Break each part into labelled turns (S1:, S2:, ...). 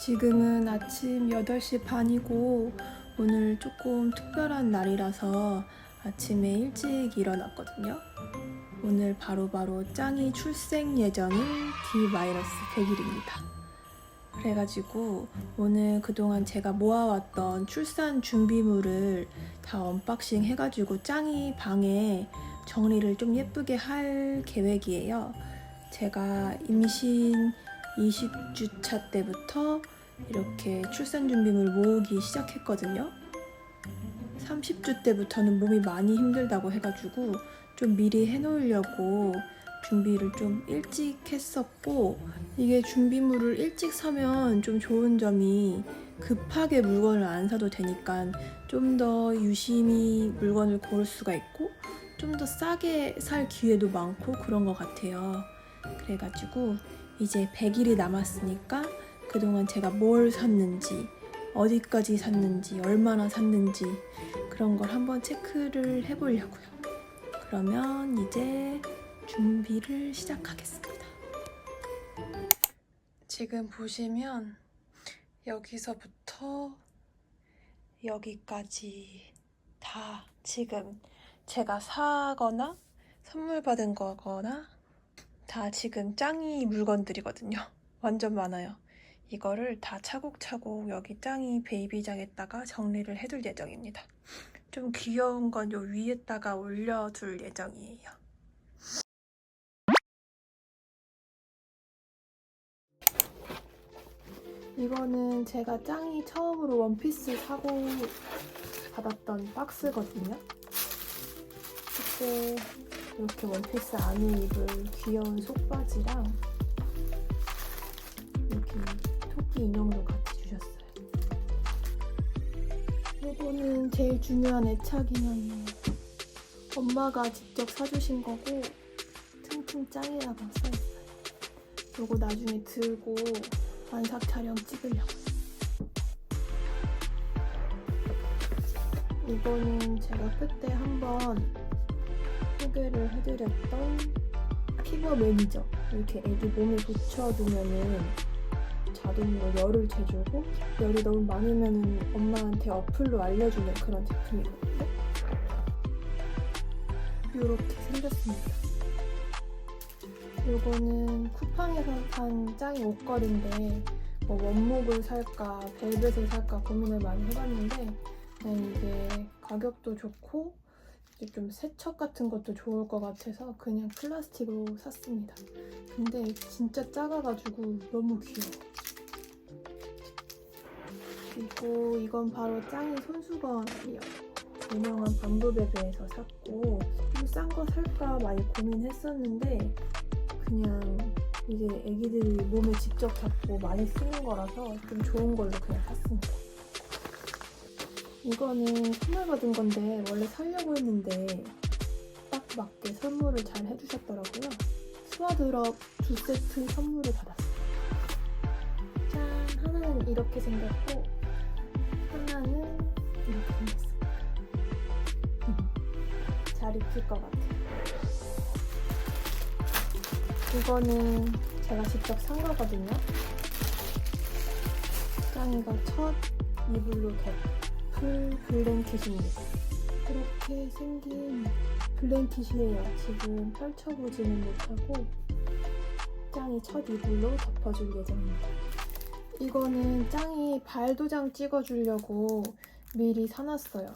S1: 지금은 아침 8시 반이고 오늘 조금 특별한 날이라서 아침에 일찍 일어났거든요. 오늘 바로 바로 짱이 출생 예정인 D-100일입니다. 그래가지고 오늘 그동안 제가 모아왔던 출산 준비물을 다 언박싱 해가지고 짱이 방에 정리를 좀 예쁘게 할 계획이에요. 제가 임신 20주차 때부터 이렇게 출산 준비물 모으기 시작했거든요. 30주 때부터는 몸이 많이 힘들다고 해가지고 좀 미리 해놓으려고 준비를 좀 일찍 했었고 이게 준비물을 일찍 사면 좀 좋은 점이 급하게 물건을 안 사도 되니까 좀 더 유심히 물건을 고를 수가 있고 좀 더 싸게 살 기회도 많고 그런 것 같아요. 그래가지고 이제 100일이 남았으니까 그동안 제가 뭘 샀는지 어디까지 샀는지 얼마나 샀는지 그런 걸 한번 체크를 해보려고요. 그러면 이제 준비를 시작하겠습니다. 지금 보시면 여기서부터 여기까지 다 지금 제가 사거나 선물 받은 거거나 다 지금 짱이 물건들이거든요. 완전 많아요. 이거를 다 차곡차곡 여기 짱이 베이비장에다가 정리를 해둘 예정입니다. 좀 귀여운 건 요 위에다가 올려둘 예정이에요. 이거는 제가 짱이 처음으로 원피스 사고 받았던 박스거든요. 그때 이렇게 원피스 안에 입을 귀여운 속바지랑 토끼 인형도 같이 주셨어요. 이거는 제일 중요한 애착 인형이에요. 엄마가 직접 사주신 거고 퉁퉁 짱이라고 써있어요. 이거 나중에 들고 만삭 촬영 찍으려고. 이거는 제가 그때 한번 소개를 해드렸던 피부 매니저. 이렇게 애기 몸에 붙여두면은 자동으로 열을 재주고 열이 너무 많으면은 엄마한테 어플로 알려주는 그런 제품이거든요. 이렇게 생겼습니다. 요거는 쿠팡에서 산 짱이 옷걸이인데 뭐 원목을 살까 벨벳을 살까 고민을 많이 해봤는데 이게 가격도 좋고 좀 세척 같은 것도 좋을 것 같아서 그냥 플라스틱으로 샀습니다. 근데 진짜 작아가지고 너무 귀여워. 그리고 이건 바로 짱이 손수건이에요. 유명한 밤부베베에서 샀고 좀 싼 거 살까 많이 고민했었는데 그냥 이게 애기들이 몸에 직접 잡고 많이 쓰는 거라서 좀 좋은 걸로 그냥 샀습니다. 이거는 선물 받은 건데 원래 사려고 했는데 딱 맞게 선물을 잘 해주셨더라고요. 스와드럽 두 세트 선물을 받았어요. 짠! 하나는 이렇게 생겼고 하나는 이렇게 생겼어요. 잘 입힐 것 같아요. 이거는 제가 직접 산 거거든요. 짱이가 첫 이불로 블랭킷입니다. 이렇게 생긴 블랭킷이에요. 지금 펼쳐보지는 못하고 짱이 첫 이불로 덮어줄 예정입니다. 이거는 짱이 발도장 찍어주려고 미리 사놨어요.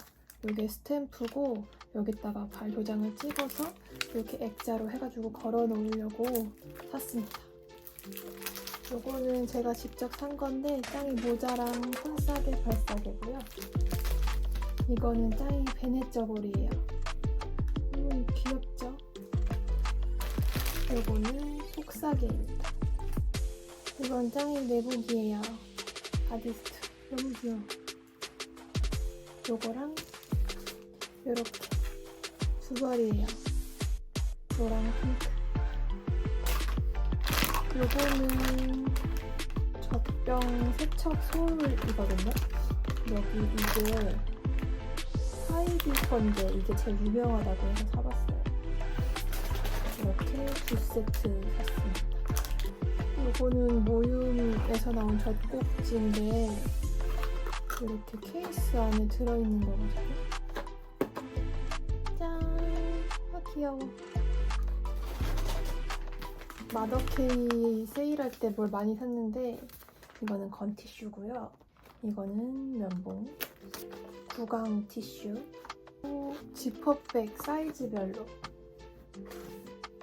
S1: 이게 스탬프고 여기다가 발도장을 찍어서 이렇게 액자로 해가지고 걸어 놓으려고 샀습니다. 요거는 제가 직접 산 건데 짱이 모자랑 손싸개 발싸개고요. 이거는 짱이 베네 저고리예요. 음, 귀엽죠? 요거는 속싸개입니다. 이건 짱이 내복이에요. 바디스트. 너무 귀여워. 요거랑 요렇게 두 벌이에요. 노랑 핑크. 요거는 젖병 세척 소울이거든요. 여기 이게 하이비 건데 이게 제일 유명하다고 해서 사봤어요. 이렇게 두 세트 샀습니다. 이거는 모윤에서 나온 젖꼭지인데 이렇게 케이스 안에 들어있는 거거든요. 짠! 아 귀여워. 마더케이 세일할 때 뭘 많이 샀는데 이거는 건티슈고요. 이거는 면봉, 구강 티슈, 또 지퍼백 사이즈별로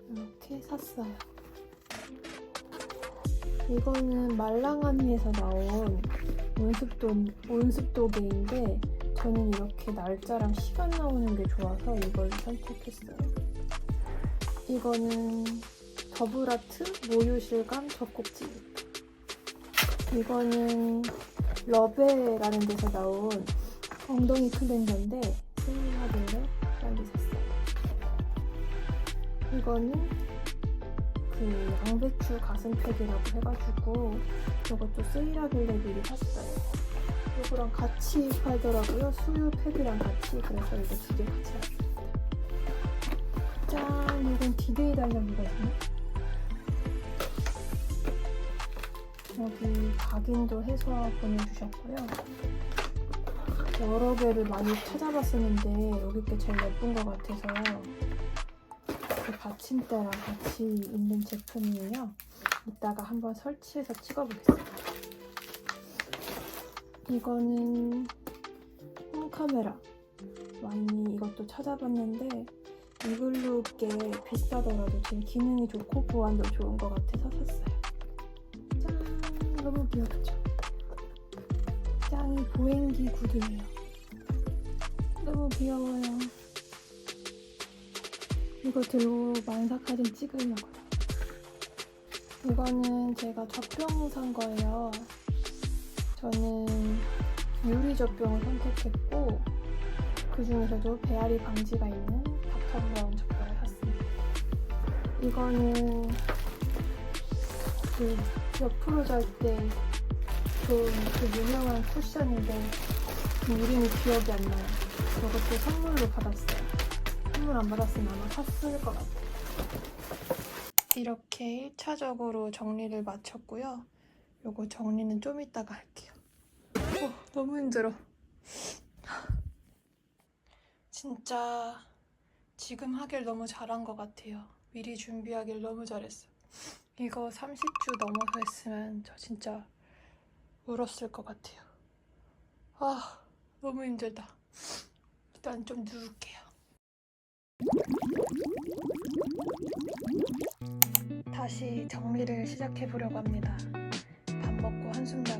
S1: 이렇게 샀어요. 이거는 말랑하니에서 나온 온습도 온습도계인데 저는 이렇게 날짜랑 시간 나오는 게 좋아서 이걸 선택했어요. 이거는 더블아트 모유실감 젖꼭지입니다. 이거는 러베라는 데서 나온 엉덩이 클렌저인데 세일하길래 빨리 샀어요. 이거는 그 양배추 가슴팩이라고 해가지고 이것도 세일하길래 미리 샀어요. 이거랑 같이 팔더라고요. 수유 팩이랑 같이 그래서 이거 두 개 같이 샀습니다. 짠! 이건 디데이 달력이거든요. 여기 각인도 해서 보내주셨고요. 여러 개를 많이 찾아봤었는데 여기 게 제일 예쁜 것 같아서 그 받침대랑 같이 있는 제품이에요. 이따가 한번 설치해서 찍어보겠습니다. 이거는 홈카메라 많이 이것도 찾아봤는데 이글루게 비싸더라도 제일 기능이 좋고 보안도 좋은 것 같아서 샀어요. 짠! 너무 귀엽죠? 보행기 구두예요. 너무 귀여워요. 이거 들고 만사카진 찍으려고요. 이거는 제가 젖병 산 거예요. 저는 유리 젖병을 선택했고 그 중에서도 배앓이 방지가 있는 닥터 브라운 젖병을 샀습니다. 이거는 그 옆으로 잘때 그 유명한 쿠션인데 그 이름이 기억이 안 나요. 이것도 선물로 받았어요. 선물 안 받았으면 아마 샀을 것 같아요. 이렇게 1차적으로 정리를 마쳤고요. 요거 정리는 좀 이따가 할게요. 어, 너무 힘들어. 진짜 지금 하길 너무 잘한 것 같아요. 미리 준비하길 너무 잘했어. 이거 30주 넘어서 했으면 저 진짜 울었을 것 같아요. 아, 너무 힘들다. 일단 좀 누울게요. 다시 정리를 시작해 보려고 합니다. 밥 먹고 한숨 자고